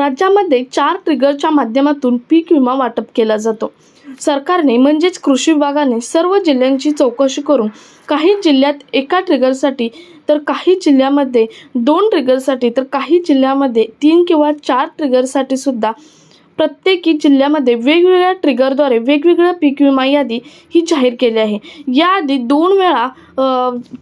राज्यामध्ये चार ट्रिगरच्या माध्यमातून पीक विमा वाटप केला जातो. सरकारने म्हणजेच कृषी विभागाने सर्व जिल्ह्यांची चौकशी करून काही जिल्ह्यात एका ट्रिगरसाठी तर काही जिल्ह्यामध्ये दोन ट्रिगरसाठी तर काही जिल्ह्यामध्ये तीन किंवा चार ट्रिगरसाठी सुद्धा प्रत्येकी जिल्ह्यामध्ये वेगवेगळ्या ट्रिगरद्वारे वेगवेगळ्या पीक विमा यादी ही जाहीर केली आहे. या आधी दोन वेळा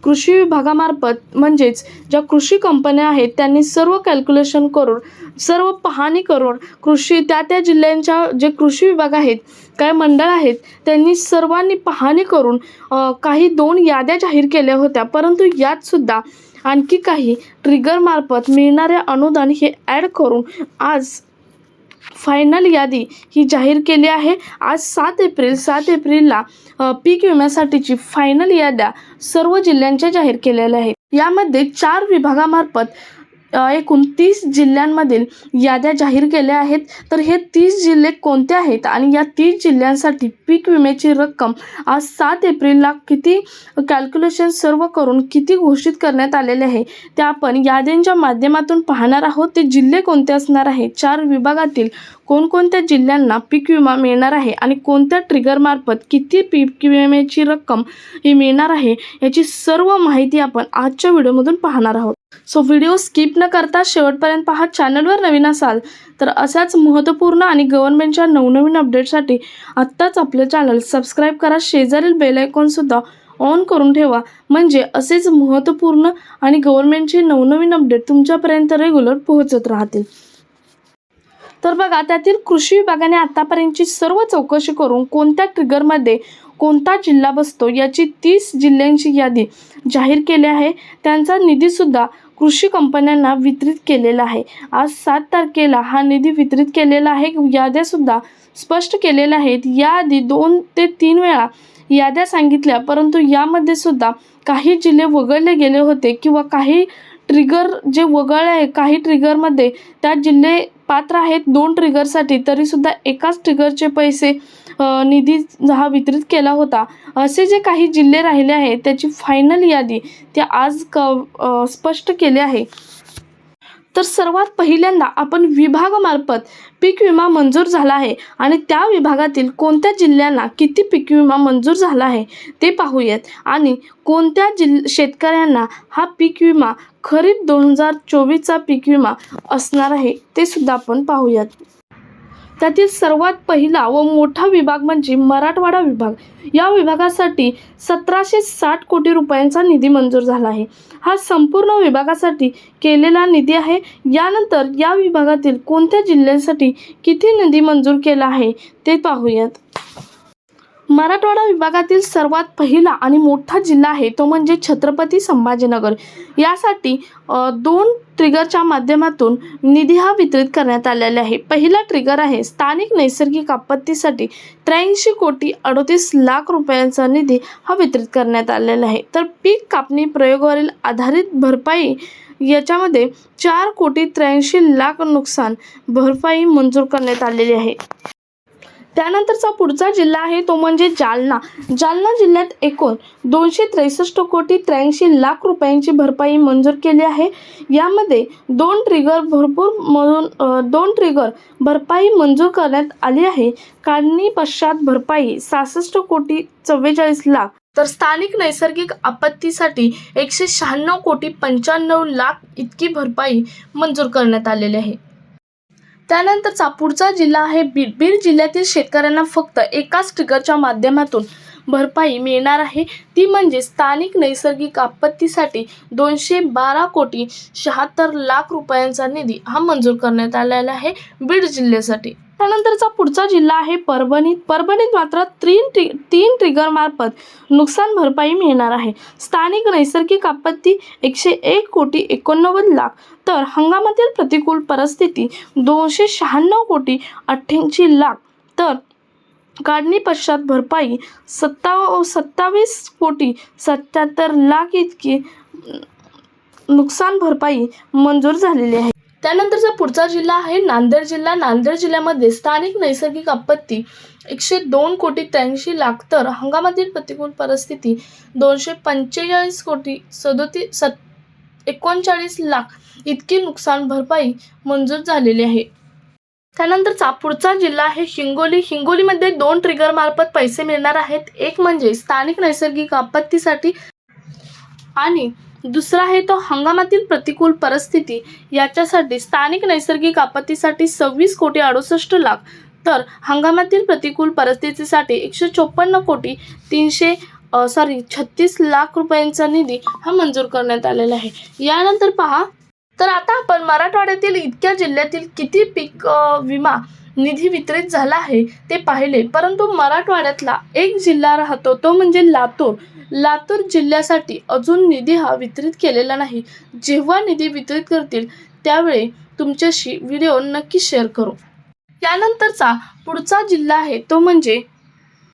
कृषी विभागामार्फत म्हणजेच ज्या कृषी कंपन्या आहेत त्यांनी सर्व कॅल्क्युलेशन करून सर्व पाहणी करून कृषी त्या त्या जिल्ह्यांच्या जे कृषी विभाग आहेत काय मंडळ आहेत त्यांनी सर्वांनी पाहणी करून काही दोन याद्या जाहीर केल्या होत्या. परंतु यात सुद्धा आणखी काही ट्रिगरमार्फत मिळणारे अनुदान हे ॲड करून आज फायनल यादी ही जाहीर केली आहे. आज सात एप्रिल सात एप्रिलला पीक विम्यासाठीची फायनल याद्या सर्व जिल्ह्यांच्या जाहीर केलेल्या आहेत. यामध्ये चार विभागामार्फत एकोणतीस एकूण तीस जिल्ह्यांमधील याद्या जाहीर केल्या आहेत. तर हे तीस जिल्हे कोणते आहेत? आणि या तीस जिल्ह्यांसाठी पीक विम्याची रक्कम आज सात एप्रिलला किती कॅल्क्युलेशन सर्व करून किती घोषित करण्यात आलेले आहे? ते आपण याद्यांच्या माध्यमातून पाहणार आहोत. ते जिल्हे कोणते असणार आहे? चार विभागातील कोणकोणत्या जिल्ह्यांना पीक विमा मिळणार आहे? आणि कोणत्या ट्रिगरमार्फत किती पीक विम्याची रक्कम ही मिळणार आहे? याची सर्व माहिती आपण आजच्या व्हिडिओमधून पाहणार आहोत. सो व्हिडिओ स्किप न करता शेवटपर्यंत पहा चॅनलवर नवीन असाल तर अशाच महत्त्वपूर्ण आणि गव्हर्नमेंटच्या नवनवीन अपडेटसाठी आत्ताच आपलं चॅनल सबस्क्राईब करा. शेजारील बेल आयकॉनसुद्धा ऑन करून ठेवा. म्हणजे असेच महत्त्वपूर्ण आणि गव्हर्नमेंटचे नवनवीन अपडेट तुमच्यापर्यंत रेग्युलर पोहोचत राहतील. तर बघा त्यातील कृषी विभागाने आतापर्यंतची सर्व चौकशी करून कोणत्या ट्रिगरमध्ये कोणता जिल्हा बसतो याची तीस जिल्ह्यांची यादी जाहीर केली आहे. त्यांचा निधीसुद्धा कृषी कंपन्यांना वितरित केलेला आहे. आज सात तारखेला हा निधी वितरित केलेला आहे. याद्यासुद्धा स्पष्ट केलेल्या आहेत. याआधी दोन ते तीन वेळा याद्या सांगितल्या परंतु यामध्ये सुद्धा काही जिल्हे वगळले गेले होते किंवा काही ट्रिगर जे वगळले आहे काही ट्रिगरमध्ये त्या जिल्हे पात्र आहेत. दोन ट्रिगरसाठी तरीसुद्धा एकाच ट्रिगरचे पैसे निधी हा वितरित केला होता. असे जे काही जिल्हे राहिले आहेत त्याची फायनल यादी ते आज क स्पष्ट केले आहे. तर सर्वात पहिल्यांदा आपण विभागामार्फत पीक विमा मंजूर झाला आहे आणि त्या विभागातील कोणत्या जिल्ह्यांना किती पीक विमा मंजूर झाला आहे ते पाहूयात. आणि कोणत्या जिल शेतकऱ्यांना हा पीक विमा खरीप दोन हजार चोवीसचा पीक विमा असणार आहे ते सुद्धा आपण पाहूयात. त्यातील सर्वात पहिला व मोठा विभाग म्हणजे मराठवाडा विभाग. या विभागासाठी सतराशे साठ कोटी रुपयांचा निधी मंजूर झाला आहे. हा संपूर्ण विभागासाठी केलेला निधी आहे. यानंतर या विभागातील कोणत्या जिल्ह्यांसाठी किती निधी मंजूर केला आहे ते पाहूयात. मराठवाडा विभागातील सर्वात पहिला आणि मोठा जिल्हा आहे तो म्हणजे छत्रपती संभाजीनगर. यासाठी दोन ट्रिगरच्या माध्यमातून निधी हा वितरित करण्यात आलेला आहे. पहिला ट्रिगर आहे स्थानिक नैसर्गिक आपत्तीसाठी त्र्याऐंशी कोटी अडतीस लाख रुपयांचा निधी हा वितरित करण्यात आलेला आहे. तर पीक कापणी प्रयोगावरील आधारित भरपाई याच्यामध्ये चार कोटी त्र्याऐंशी लाख नुकसान भरपाई मंजूर करण्यात आलेली आहे. त्यानंतरचा पुढचा जिल्हा आहे तो म्हणजे जालना. जालना जिल्ह्यात एकूण दोनशे त्रेसष्ट कोटी त्र्याऐंशी लाख रुपयांची भरपाई मंजूर केली आहे. यामध्ये दोन ट्रिगर भरपूर म्हणून दोन ट्रिगर भरपाई मंजूर करण्यात आली आहे. काढणी पश्चात भरपाई सहासष्ट कोटी चव्वेचाळीस लाख. तर स्थानिक नैसर्गिक आपत्तीसाठी एकशे शहाण्णव कोटी पंच्याण्णव लाख इतकी भरपाई मंजूर करण्यात आलेली आहे. त्यानंतरचा पुढचा जिल्हा आहे बीड. बीड जिल्ह्यातील शेतकऱ्यांना फक्त एकाच ट्रिगरच्या माध्यमातून भरपाई मिळणार आहे. ती म्हणजे स्थानिक नैसर्गिक आपत्तीसाठी दोनशे बारा कोटी शहात्तर लाख रुपयांचा निधी हा मंजूर करण्यात आलेला आहे बीड जिल्ह्यासाठी. त्यानंतरचा पुढचा जिल्हा आहे परभणीत. परभणीत मात्र तीन ट्रि तीन ट्रिगरमार्फत नुकसान भरपाई मिळणार आहे. स्थानिक नैसर्गिक आपत्ती एकशे एक कोटी एकोणनव्वद लाख. तर हंगामातील प्रतिकूल परिस्थिती दोनशे शहाण्णव कोटी अठ्ठ्याऐंशी लाख. तर काढणी पश्चात भरपाई सत्ता सत्तावीस कोटी सत्याहत्तर लाख इतकी नुकसान भरपाई मंजूर झालेली आहे. त्यानंतरचा पुढचा जिल्हा आहे नांदेड जिल्हा. नांदेड जिल्ह्यामध्ये स्थानिक नैसर्गिक आपत्ती एकशे दोन कोटी त्र्याऐंशी लाख तर हंगामातील प्रतिकूल परिस्थिती दोनशे पंचेचाळीस कोटी सदोतीस सत एकोणचाळीस लाख इतकी नुकसान भरपाई मंजूर झालेली आहे. त्यानंतरचा पुढचा जिल्हा आहे हिंगोली. हिंगोलीमध्ये दोन ट्रिगर मार्फत पैसे मिळणार आहेत. एक म्हणजे स्थानिक नैसर्गिक आपत्तीसाठी आणि दुसरा आहे तो हंगामातील प्रतिकूल परिस्थिती. याच्यासाठी स्थानिक नैसर्गिक आपत्तीसाठी सव्वीस कोटी अडुसष्ट लाख. तर हंगामातील प्रतिकूल परिस्थितीसाठी एकशे चोपन्न कोटी तीनशे सॉरी छत्तीस लाख रुपयांचा निधी हा मंजूर करण्यात आलेला आहे. यानंतर पहा. तर आता आपण मराठवाड्यातील इतक्या जिल्ह्यातील किती पीक विमा निधी वितरित झाला आहे ते पाहिले. परंतु मराठवाड्यातला एक जिल्हा राहतो तो म्हणजे लातूर. लातूर जिल्ह्यासाठी अजून निधी हा वितरित केलेला नाही. जेव्हा निधी वितरित करतील त्यावेळी तुमच्याशी व्हिडिओ नक्की शेअर करू. यानंतरचा पुढचा जिल्हा आहे तो म्हणजे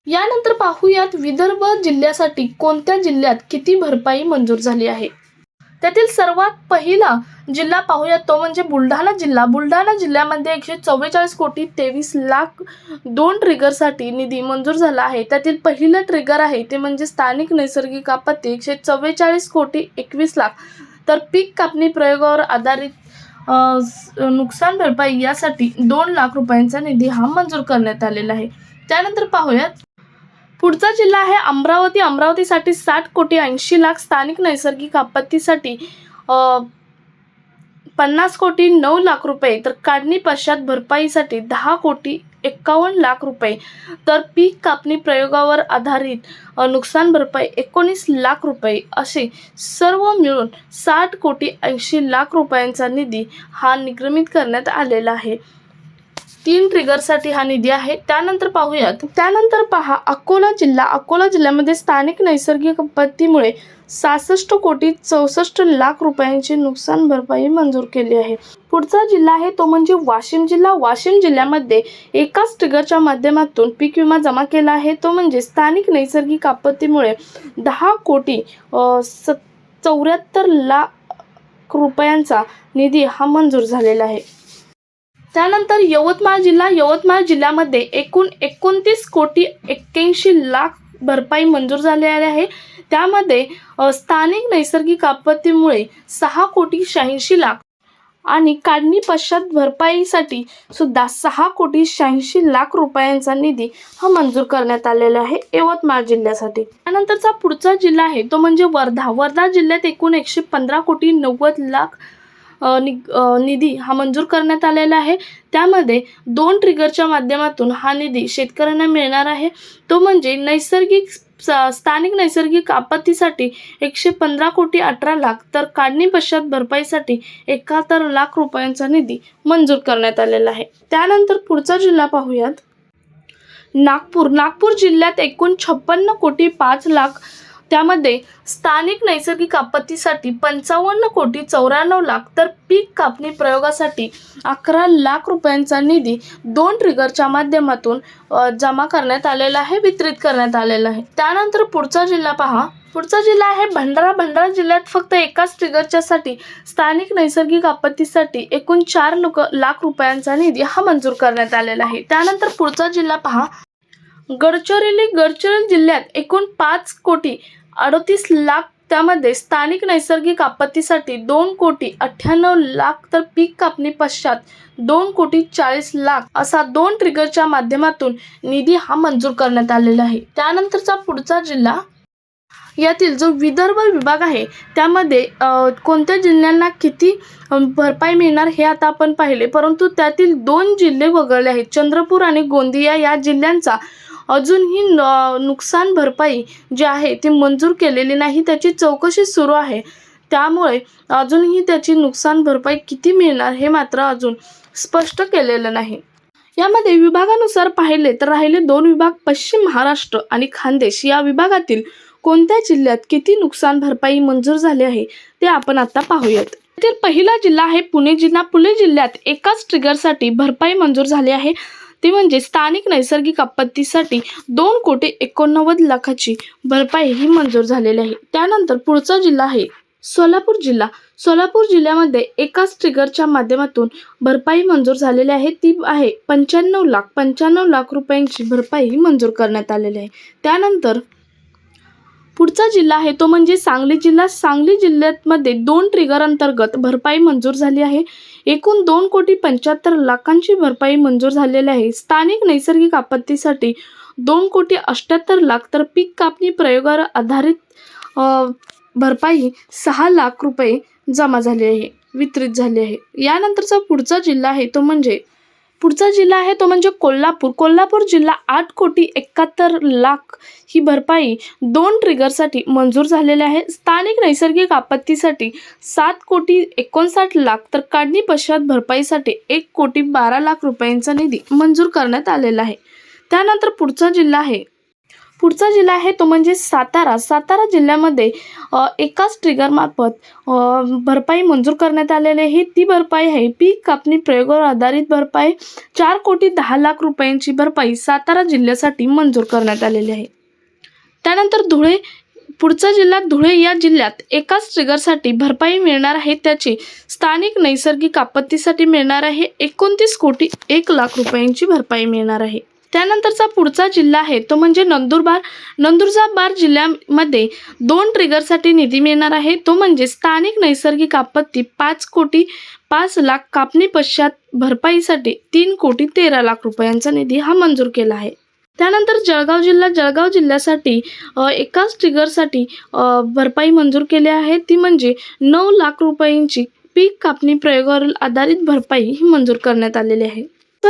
यानंतर पाहूयात विदर्भ जिल्ह्यासाठी कोणत्या जिल्ह्यात किती भरपाई मंजूर झाली आहे? त्यातील सर्वात पहिला जिल्हा पाहूया तो म्हणजे बुलढाणा जिल्हा. बुलढाणा जिल्ह्यामध्ये एकशे चव्वेचाळीस कोटी तेवीस लाख दोन ट्रिगरसाठी निधी मंजूर झाला आहे. त्यातील पहिलं ट्रिगर आहे ते म्हणजे स्थानिक नैसर्गिक आपत्ती एकशे चव्वेचाळीस कोटी एकवीस लाख. तर पीक कापणी प्रयोगावर आधारित नुकसान भरपाई यासाठी दोन लाख रुपयांचा निधी हा मंजूर करण्यात आलेला आहे. त्यानंतर पाहूयात पुढचा जिल्हा आहे अमरावती. अमरावतीसाठी साठ कोटी ऐंशी लाख स्थानिक नैसर्गिक आपत्तीसाठी पन्नास कोटी नऊ लाख रुपये. तर काढणी पश्चात भरपाईसाठी दहा कोटी एक्कावन्न लाख रुपये. तर पीक कापणी प्रयोगावर आधारित नुकसान भरपाई एकोणीस लाख रुपये असे सर्व मिळून साठ कोटी ऐंशी लाख रुपयांचा निधी हा निगमित करण्यात आलेला आहे. तीन ट्रिगरसाठी हा निधी आहे. त्यानंतर पाहूयात. त्यानंतर पहा अकोला जिल्हा अकोला जिल्ह्यामध्ये स्थानिक नैसर्गिक आपत्तीमुळे सहासष्ट कोटी चौसष्ट लाख रुपयांची नुकसान भरपाई मंजूर केली आहे. पुढचा जिल्हा आहे तो म्हणजे वाशिम जिल्हा. वाशिम जिल्ह्यामध्ये एकाच ट्रिगरच्या माध्यमातून पीक विमा जमा केला आहे. तो म्हणजे स्थानिक नैसर्गिक आपत्तीमुळे दहा कोटी स चौऱ्याहत्तर लाख रुपयांचा निधी हा मंजूर झालेला आहे. त्यानंतर यवतमाळ जिल्हा यवतमाळ जिल्ह्यामध्ये एकूण एकोणतीस कोटी एक्क्याऐंशी लाख भरपाई मंजूर झालेली आहे. त्यामध्ये स्थानिक नैसर्गिक आपत्तीमुळे सहा कोटी शहाऐंशी लाख आणि काढणी पश्चात भरपाईसाठी सुद्धा सहा कोटी शहाऐंशी लाख रुपयांचा निधी हा मंजूर करण्यात आलेला आहे यवतमाळ जिल्ह्यासाठी. त्यानंतरचा पुढचा जिल्हा आहे तो म्हणजे वर्धा. वर्धा जिल्ह्यात एकूण एकशे पंधरा कोटी नव्वद लाख नि निधी हा मंजूर करण्यात आलेला आहे. त्यामध्ये दोन ट्रिगरच्या माध्यमातून हा निधी शेतकऱ्यांना मिळणार आहे. तो म्हणजे नैसर्गिक स्थानिक नैसर्गिक आपत्तीसाठी एकशे पंधरा कोटी अठरा लाख तर काढणी पश्चात भरपाईसाठी एकाहत्तर लाख रुपयांचा निधी मंजूर करण्यात आलेला आहे. त्यानंतर पुढचा जिल्हा पाहूयात. नागपूर नागपूर जिल्ह्यात एकूण छप्पन्न कोटी पाच लाख त्यामध्ये स्थानिक नैसर्गिक आपत्तीसाठी पंचावन्न कोटी चौऱ्याण्णव लाख तर पीक कापणी प्रयोगासाठी अकरा लाख रुपयांचा निधी दोन ट्रिगरच्या माध्यमातून जमा करण्यात आलेला आहे वितरित करण्यात आलेला आहे. त्यानंतर पुढचा जिल्हा पहा. पुढचा जिल्हा आहे भंडारा. भंडारा जिल्ह्यात फक्त एकाच ट्रिगरच्यासाठी स्थानिक नैसर्गिक आपत्तीसाठी एकूण चार लोक लाख रुपयांचा निधी हा मंजूर करण्यात आलेला आहे. त्यानंतर पुढचा जिल्हा पहा. गडचिरोली गडचिरोली जिल्ह्यात एकूण पाच कोटी अडतीस लाख त्यामध्ये स्थानिक नैसर्गिक आपत्तीसाठी दोन कोटी अठ्ठ्याण्णव लाख तर पीक कापणी पश्चात दोन कोटी चाळीस लाख असा दोन ट्रिगरच्या माध्यमातून निधी हा मंजूर करण्यात आलेला आहे. त्यानंतरचा पुढचा जिल्हा यातील जो विदर्भ विभाग आहे त्यामध्ये कोणत्या जिल्ह्यांना किती भरपाई मिळणार हे आता आपण पाहिले. परंतु त्यातील दोन जिल्हे वगळले आहेत. चंद्रपूर आणि गोंदिया या जिल्ह्यांचा अजूनही न- नुकसान भरपाई जी आहे ती मंजूर केलेली नाही. त्याची चौकशी सुरू आहे. त्यामुळे अजूनही त्याची नुकसान भरपाई किती मिळणार हे मात्र अजून स्पष्ट केलेलं नाही. यामध्ये विभागानुसार पाहिले तर राहिले दोन विभाग पश्चिम महाराष्ट्र आणि खानदेश. या विभागातील कोणत्या जिल्ह्यात किती नुकसान भरपाई मंजूर झाली आहे ते आपण आता पाहूयात. तर पहिला जिल्हा आहे पुणे जिल्हा. पुणे जिल्ह्यात एकाच ट्रिगरसाठी भरपाई मंजूर झाली आहे. ती म्हणजे स्थानिक नैसर्गिक आपत्तीसाठी दोन कोटी एकोणनव्वद लाखाची भरपाई ही मंजूर झालेली आहे. त्यानंतर पुढचा जिल्हा आहे सोलापूर जिल्हा. सोलापूर जिल्ह्यामध्ये एकाच ट्रिगरच्या माध्यमातून भरपाई मंजूर झालेली आहे. ती आहे पंच्याण्णव लाख पंच्याण्णव लाख रुपयांची भरपाई ही मंजूर करण्यात आलेली आहे. त्यानंतर पुढचा जिल्हा आहे तो म्हणजे सांगली जिल्हा. सांगली जिल्ह्यामध्ये दोन ट्रिगर अंतर्गत भरपाई मंजूर झाली आहे. एकूण दोन कोटी पंच्याहत्तर लाखांची भरपाई मंजूर झालेली आहे. स्थानिक नैसर्गिक आपत्तीसाठी दोन कोटी अष्ट्याहत्तर लाख तर पीक कापणी प्रयोगावर आधारित भरपाई सहा लाख रुपये जमा झाली आहे वितरित झाली आहे. यानंतरचा पुढचा जिल्हा आहे तो म्हणजे पुढचा जिल्हा आहे तो म्हणजे कोल्हापूर. कोल्हापूर जिल्हा आठ कोटी एकाहत्तर लाख ही भरपाई दोन ट्रिगरसाठी मंजूर झालेले आहे. स्थानिक नैसर्गिक आपत्तीसाठी सात कोटी एकोणसाठ लाख तर काढणी पश्चात भरपाईसाठी एक कोटी बारा लाख रुपयांचा निधी मंजूर करण्यात आलेला आहे. त्यानंतर पुढचा जिल्हा आहे पुढचा जिल्हा आहे तो म्हणजे सातारा. सातारा जिल्ह्यामध्ये एकाच ट्रिगरमार्फत भरपाई मंजूर करण्यात आलेली आहे. ती भरपाई आहे पीक कापणी प्रयोगावर आधारित भरपाई. चार कोटी दहा लाख रुपयांची भरपाई सातारा जिल्ह्यासाठी मंजूर करण्यात आलेली आहे. त्यानंतर धुळे पुढचा जिल्हा धुळे या जिल्ह्यात एकाच ट्रिगरसाठी भरपाई मिळणार आहे. त्याची स्थानिक नैसर्गिक आपत्तीसाठी मिळणार आहे. एकोणतीस कोटी एक लाख रुपयांची भरपाई मिळणार आहे. त्यानंतरचा पुढचा जिल्हा आहे तो म्हणजे नंदुरबार. नंदुरबार जिल्ह्यामध्ये दोन ट्रिगरसाठी निधी मिळणार आहे. तो म्हणजे स्थानिक नैसर्गिक आपत्ती पाच कोटी पाच लाख कापणी पश्चात भरपाईसाठी तीन कोटी तेरा लाख रुपयांचा निधी हा मंजूर केला आहे. त्यानंतर जळगाव जिल्हा जळगाव जिल्ह्यासाठी एकाच ट्रिगरसाठी भरपाई मंजूर केली आहे. ती म्हणजे नऊ लाख रुपयांची पीक कापणी प्रयोगावर आधारित भरपाई ही मंजूर करण्यात आलेली आहे.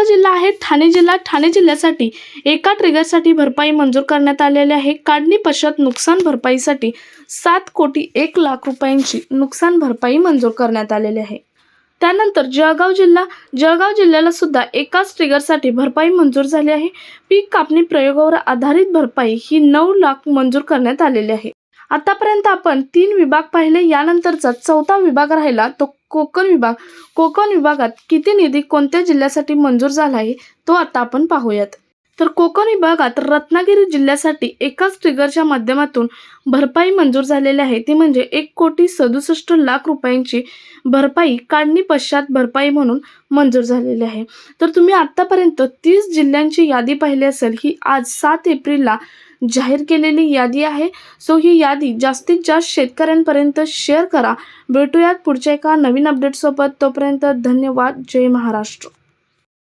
जिल्हा आहे? ठाणे जिल्हा ठाणे जिल्ह्यासाठी एका ट्रिगरसाठी भरपाई मंजूर करण्यात आलेली आहे. काढणी पश्चात नुकसान भरपाईसाठी सात कोटी एक लाख रुपयांची नुकसान भरपाई मंजूर करण्यात आलेली आहे. त्यानंतर जळगाव जिल्हा जळगाव जिल्ह्याला सुद्धा एकाच ट्रिगरसाठी भरपाई मंजूर झाली आहे. पीक कापणी प्रयोगावर आधारित भरपाई ही नऊ लाख मंजूर करण्यात आलेली आहे. आतापर्यंत आपण तीन विभाग पाहिले. यानंतरचा चौथा विभाग राहिला तो कोकण विभाग कोकण विभागात किती निधी कोणत्या जिल्ह्यासाठी मंजूर झाला आहे तो आता आपण पाहूयात. तर कोकण विभागात रत्नागिरी जिल्ह्यासाठी एकाच ट्रिगरच्या माध्यमातून भरपाई मंजूर झालेली आहे. ती म्हणजे एक कोटी सदुसष्ट लाख रुपयांची भरपाई काढणी पश्चात भरपाई म्हणून मंजूर झालेली आहे. तर तुम्ही आत्तापर्यंत तीस जिल्ह्यांची यादी पाहिली असेल ही आज सात एप्रिलला जाहीर केलेली यादी आहे. सो ही यादी जास्तीत जास्त शेतकऱ्यांपर्यंत शेअर करा. भेटूयात पुढच्या एका नवीन अपडेटसोबत तोपर्यंत धन्यवाद. जय महाराष्ट्र.